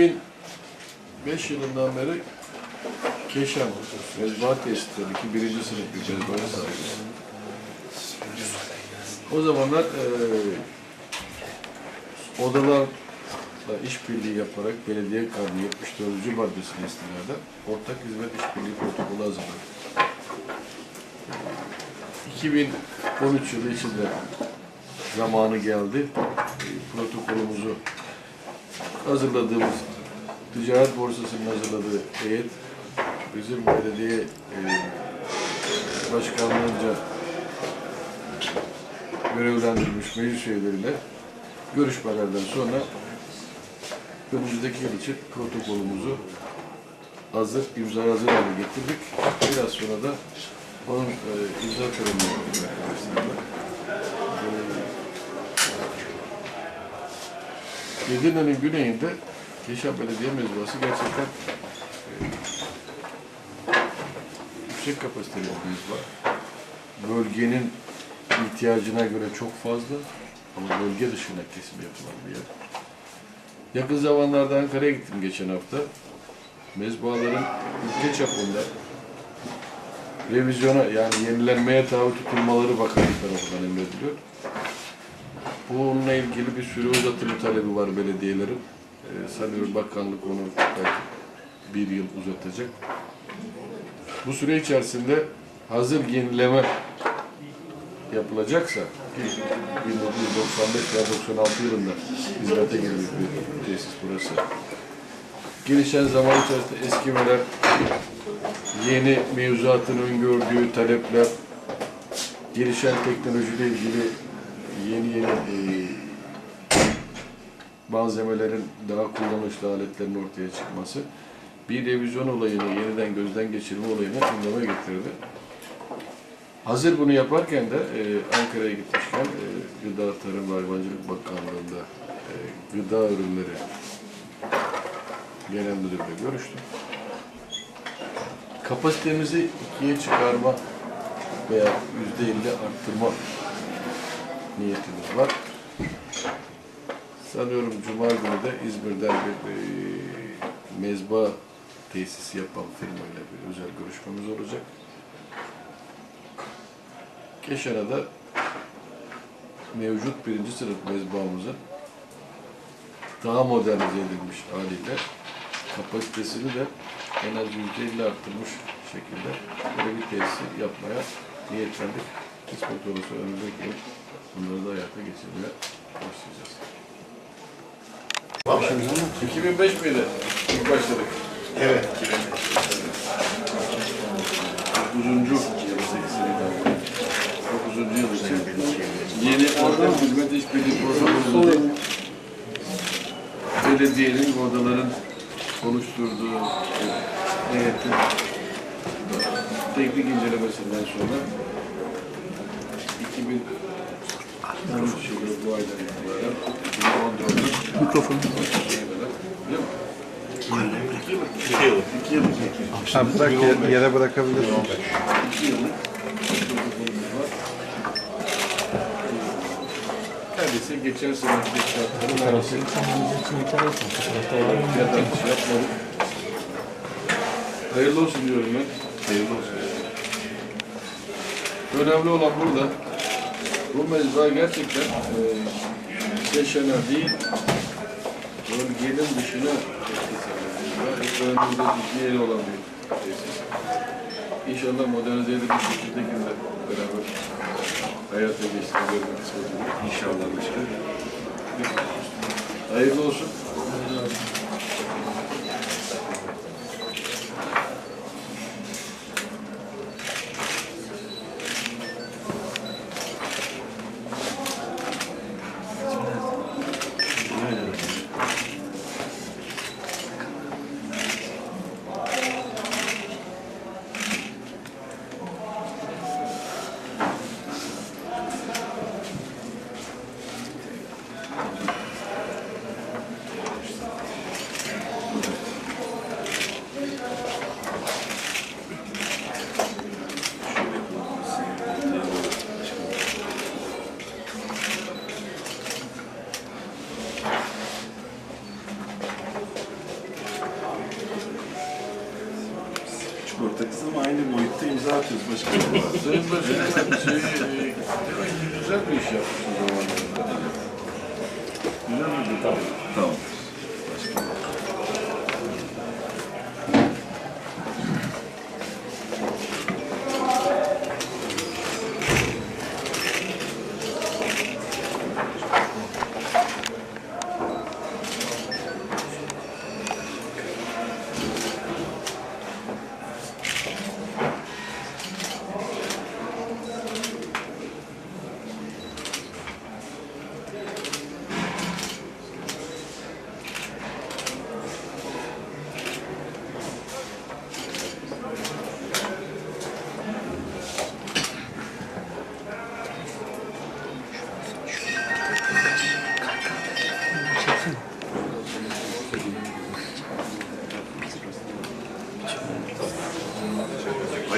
2005 yılından beri Keşan mezba tesislerindeki birinci sınıf bir sahibiz. O zamanlar eee odalarla işbirliği yaparak belediye kanunu 74. maddesine istinaden ortak hizmet işbirliği protokolü hazırladık. 2013 yılı içinde zamanı geldi. E, Protokolümüzü hazırladığımız Ticaret Borsası'nın hazırladığı heyet bizim belediye e, başkanlığınca görevlendirilmiş meclis üyeleriyle görüşmelerden sonra önümüzdeki yıl için protokolümüzü hazır, imza hazır hale getirdik. Biraz sonra da onun e, imza arkadaşlarla. E, Edirne'nin güneyinde Keşan Belediye Mezbahası gerçekten e, yüksek kapasiteli bir mezba. Bölgenin ihtiyacına göre çok fazla ama bölge dışına kesim yapılan bir yer. Yakın zamanlarda Ankara'ya gittim geçen hafta. Mezbahaların ülke çapında revizyona yani yenilenmeye tabi tutulmaları bakanlık tarafından emrediliyor. Bununla ilgili bir süre uzatımı talebi var belediyelerin. Ee, sanıyorum bakanlık onu belki bir yıl uzatacak. Bu süre içerisinde hazır yenileme yapılacaksa ki 1995 veya 96 yılında hizmete girmiş bir tesis burası. Gelişen zaman içerisinde eskimeler, yeni mevzuatın öngördüğü talepler, gelişen teknolojiyle ilgili yeni yeni e, malzemelerin daha kullanışlı aletlerin ortaya çıkması bir revizyon olayını, yeniden gözden geçirme olayını gündeme getirdi. Hazır bunu yaparken de e, Ankara'ya gitmişken e, Gıda Tarım ve Hayvancılık Bakanlığı'nda e, gıda ürünleri genel müdürle görüştüm. Kapasitemizi ikiye çıkarma veya yüzde elli arttırma niyetimiz var. Sanıyorum Cuma günü de İzmir'den bir e, mezba tesisi yapan firmayla bir özel görüşmemiz olacak. Keşan'a da mevcut birinci sınıf mezbamızın daha modernize edilmiş haliyle kapasitesini de en az yüzde elli arttırmış şekilde böyle bir tesisi yapmaya niyetlendik. Kısmet olursa önümüzdeki bunları da hayata geçirmeye başlayacağız. 2005 miydi? İlk başladık. Evet. 9. yıl 9. yıl için yeni orada hizmet işbirliği programımızda belediyenin bu odaların oluşturduğu heyetin teknik incelemesinden sonra 2013 yılı bu aydan itibaren 2014 Mikrofon. İki yıl. İki yıl. Ha, bırak yere, yere bırakabilirsin. İki yıllık. Neredeyse geçen seneki şartların neredeyse fiyatlar bir şey yapmadık. Hayırlı olsun diyorum ben. Hayırlı olsun. Önemli olan burada bu mezba gerçekten e, Keşan'a değil bölgenin dışına tesis edildi. Önümüzde ciddi yeri olan bir tesis. İnşallah modernize edilmiş bir şekilde beraber hayata geçtiğini görmek istedim. İnşallah başkanım. Hayırlı olsun. Boyutta imza atıyoruz başkanım. Sayın Başkanım,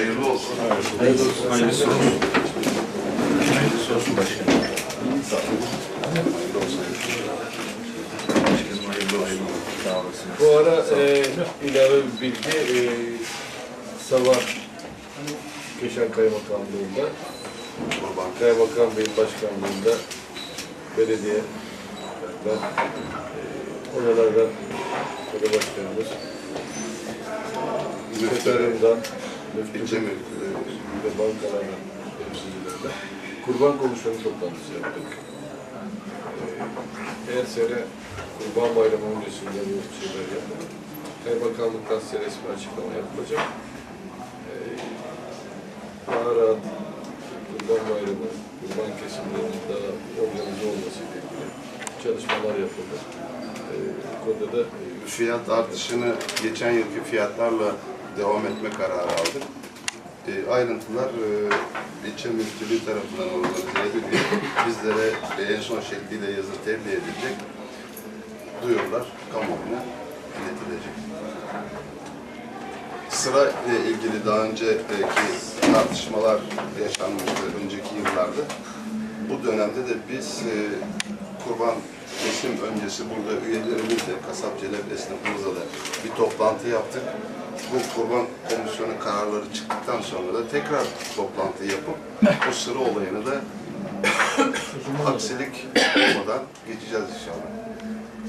Hayırlı olsun. Hayırlısı olsun. Hayırlısı olsun başkanım. Hayırlı olsun. Sağ olasın. Bu ara e, ilave bir bilgi, e, sabah Keşan Kaymakamlığı'nda. Kaymakam Bey'in başkanlığında belediye, ben, e, oralardan böyle başkanımız, sekreterinden, İlçe müftü müftü. ve bankalardan temsilcilerle kurban komisyonu toplantısı yaptık. E, Her sene Kurban Bayramı öncesinde şeyler yapılır. Kaymakamlıktan size resmi açıklama yapılacak. E, Daha rahat Kurban Bayramı, kurban kesimlerinin daha organize olmasıyla ilgili çalışmalar yapıldı. E, Bu konuda da Fiyat artışını geçen yılki fiyatlarla devam etme kararı aldık. E, ayrıntılar e, ilçe müftülüğü tarafından organize ediliyor. Bizlere e, en son şekliyle yazı tebliğ edilecek. Duyurular kamuoyuna iletilecek. Sıra ile ilgili daha önceki tartışmalar yaşanmıştı önceki yıllarda. Bu dönemde de biz e, kurban kesim öncesi burada üyelerimizle, kasap celep esnafımızla da bir toplantı yaptık. Bu kurban komisyonu kararları çıktıktan sonra da tekrar toplantı yapıp bu sıra olayını da aksilik olmadan geçeceğiz inşallah.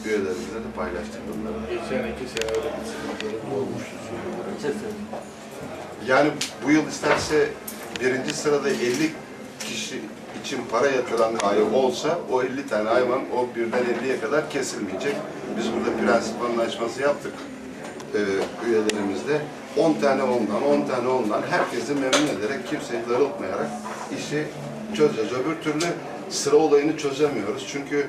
Üyelerimizle de paylaştık bunları. geçen iki sene öyle bir sıkıntılarım olmuştu. Yani bu yıl isterse birinci sırada 50 kişi için para yatıran hayvan olsa o 50 tane hayvan o birden 50'ye kadar kesilmeyecek. Biz burada prensip anlaşması yaptık e, üyelerimizle. 10 tane ondan, 10 tane ondan herkesi memnun ederek kimseyi darıltmayarak işi çözeceğiz. Öbür türlü sıra olayını çözemiyoruz. Çünkü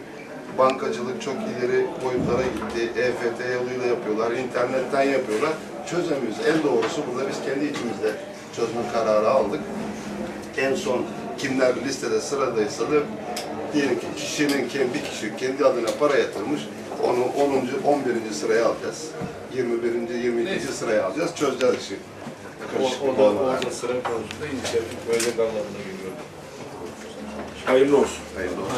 bankacılık çok ileri boyutlara gitti. EFT yoluyla yapıyorlar, internetten yapıyorlar. Çözemiyoruz. En doğrusu burada biz kendi içimizde çözme kararı aldık. En son kimler listede sıradaysa da diyelim ki kişinin kendi kişi kendi adına para yatırmış. Onu 10. 11. sıraya alacağız. 21. 22. Neyse. sıraya alacağız. Çözeceğiz işi. O, o da, olmadan. orada sıra konusunda inisiyatif böyle anlamına geliyor. Hayırlı olsun. Hayırlı olsun.